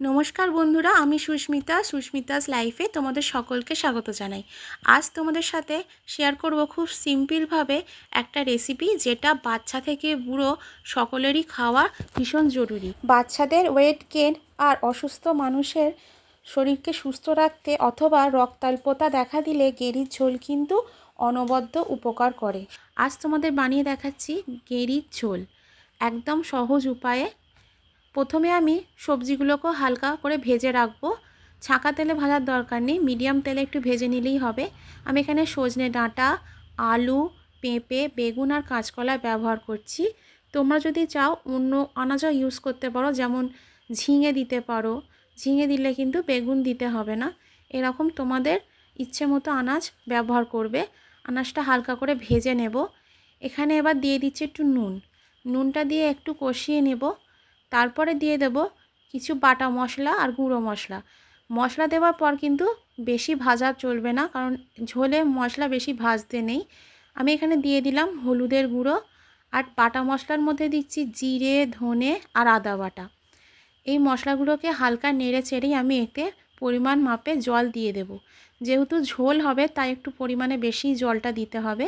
নমস্কার বন্ধুরা, আমি সুস্মিতা, সুস্মিতাস লাইফে তোমাদের সকলকে স্বাগত জানাই। আজ তোমাদের সাথে শেয়ার করব খুব সিম্পলভাবে একটা রেসিপি যেটা বাচ্চা থেকে বুড়ো সকলেরই খাওয়া ভীষণ জরুরি। বাচ্চাদের ওয়েট গেন আর অসুস্থ মানুষের শরীরকে সুস্থ রাখতে অথবা রক্তাল্পতা দেখা দিলে গেরির ঝোল কিন্তু অনবদ্য উপকার করে। আজ তোমাদের বানিয়ে দেখাচ্ছি গেরির ঝোল। একদম সহজ উপায়ে প্রথমে আমি সবজিগুলোকেও হালকা করে ভেজে রাখব। ছাঁকা তেলে ভাজার দরকার নেই, মিডিয়াম তেলে একটু ভেজে নিলেই হবে। আমি এখানে সজনে ডাঁটা, আলু, পেঁপে, বেগুন আর কাঁচকলা ব্যবহার করছি। তোমরা যদি চাও অন্য আনাজও ইউজ করতে পারো, যেমন ঝিঙে দিতে পারো। ঝিঙে দিলে কিন্তু বেগুন দিতে হবে না। এরকম তোমাদের ইচ্ছে মতো আনাজ ব্যবহার করবে। আনাজটা হালকা করে ভেজে নেব। এখানে এবার দিয়ে দিচ্ছি একটু নুন। নুনটা দিয়ে একটু কষিয়ে নেব। তারপরে দিয়ে দেব কিছু বাটা মশলা আর গুঁড়ো মশলা। মশলা দেওয়ার পর কিন্তু বেশি ভাজা চলবে না, কারণ ঝোলে মশলা বেশি ভাজতে নেই। আমি এখানে দিয়ে দিলাম হলুদের গুঁড়ো আর বাটা মশলার মধ্যে দিচ্ছি জিরে, ধনে আর আদা বাটা। এই মশলাগুলোকে হালকা নেড়ে চেড়েই আমি এতে পরিমাণ মাপে জল দিয়ে দেব। যেহেতু ঝোল হবে, তাই একটু পরিমাণে বেশি জলটা দিতে হবে।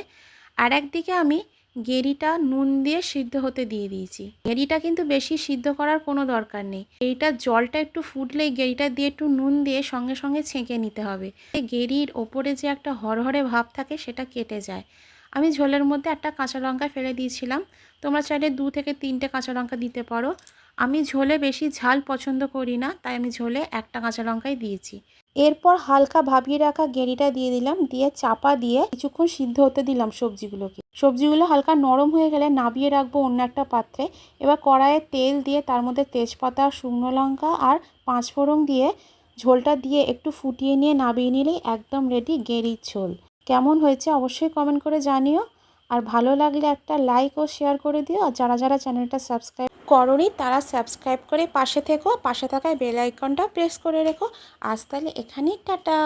আর একদিকে আমি গেরিটা নুন দিয়ে সিদ্ধ হতে দিয়ে দিয়েছি। গেরিটা কিন্তু বেশি সিদ্ধ করার কোনো দরকার নেই। গেরিটার জলটা একটু ফুটলেই গেরিটা দিয়ে একটু নুন দিয়ে সঙ্গে সঙ্গে ছেঁকে নিতে হবে। গেরির ওপরে যে একটা হরহরে ভাব থাকে সেটা কেটে যায়। আমি ঝোলের মধ্যে একটা কাঁচা লঙ্কা ফেলে দিয়েছিলাম। তোমরা চাইলে দু থেকে তিনটে কাঁচা লঙ্কা দিতে পারো। আমি ঝোলে বেশি ঝাল পছন্দ করি না, তাই আমি ঝোলে একটা কাঁচা লঙ্কাই দিয়েছি। এরপর হালকা ভাবিয়ে রাখা গেরিটা দিয়ে দিলাম, দিয়ে চাপা দিয়ে কিছুক্ষণ সিদ্ধ হতে দিলাম সবজিগুলোকে। সবজিগুলো হালকা নরম হয়ে গেলে নাবিয়ে রাখব অন্য একটা পাত্রে। এবার কড়াইয়ে তেল দিয়ে তার মধ্যে তেজপাতা, শুকনো লঙ্কা আর পাঁচফোড়ন দিয়ে ঝোলটা দিয়ে একটু ফুটিয়ে নিয়ে নাবিয়ে নিলেই একদম রেডি গেরির ঝোল। কেমন হয়েছে অবশ্যই কমেন্ট করে জানিও। আর ভালো লাগলে একটা লাইক ও শেয়ার করে দিও। আর যারা যারা চ্যানেলটা সাবস্ক্রাইব করনি, তারা সাবস্ক্রাইব করে পাশে থেকো, পাশে থাকায় বেল আইকনটা প্রেস করে রেখো। আজ তাহলে এখানেই, টাটা।